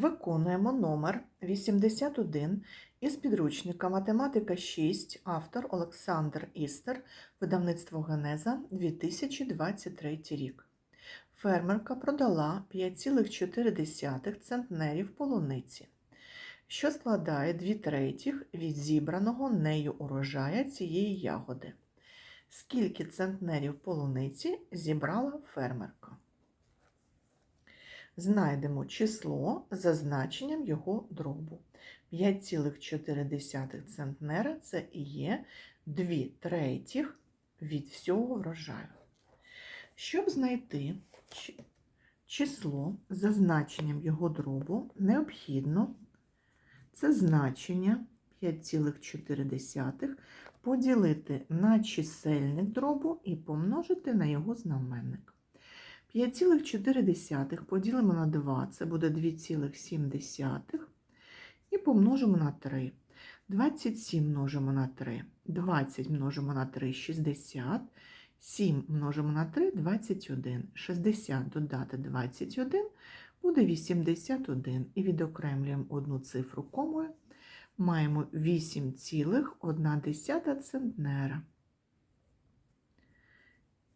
Виконуємо номер 81 із підручника Математика 6, автор Олександр Істер, видавництво Генеза 2023 рік. Фермерка продала 5,4 центнерів полуниці, що складає 2 третіх від зібраного нею урожая цієї ягоди. Скільки центнерів полуниці зібрала фермерка? Знайдемо число за значенням його дробу. 5,4 центнера це і є 2 третіх від всього врожаю. Щоб знайти число за значенням його дробу, необхідно це значення 5,4 поділити на чисельник дробу і помножити на його знаменник. 5,4 поділимо на 2, це буде 2,7 і помножимо на 3. 27 множимо на 3, 20 множимо на 3 – 60, 7 множимо на 3 – 21, 60 додати 21 буде 81 і відокремлюємо одну цифру комою, маємо 8,1 центнера.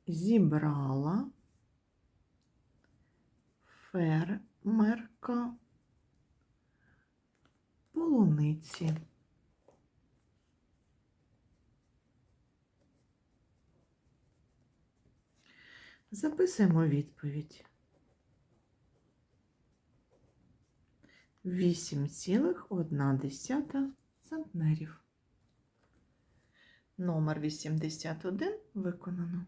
Зібрала фермерка полуниці. Записуємо відповідь. 8,1 центнерів. Номер 81 виконано.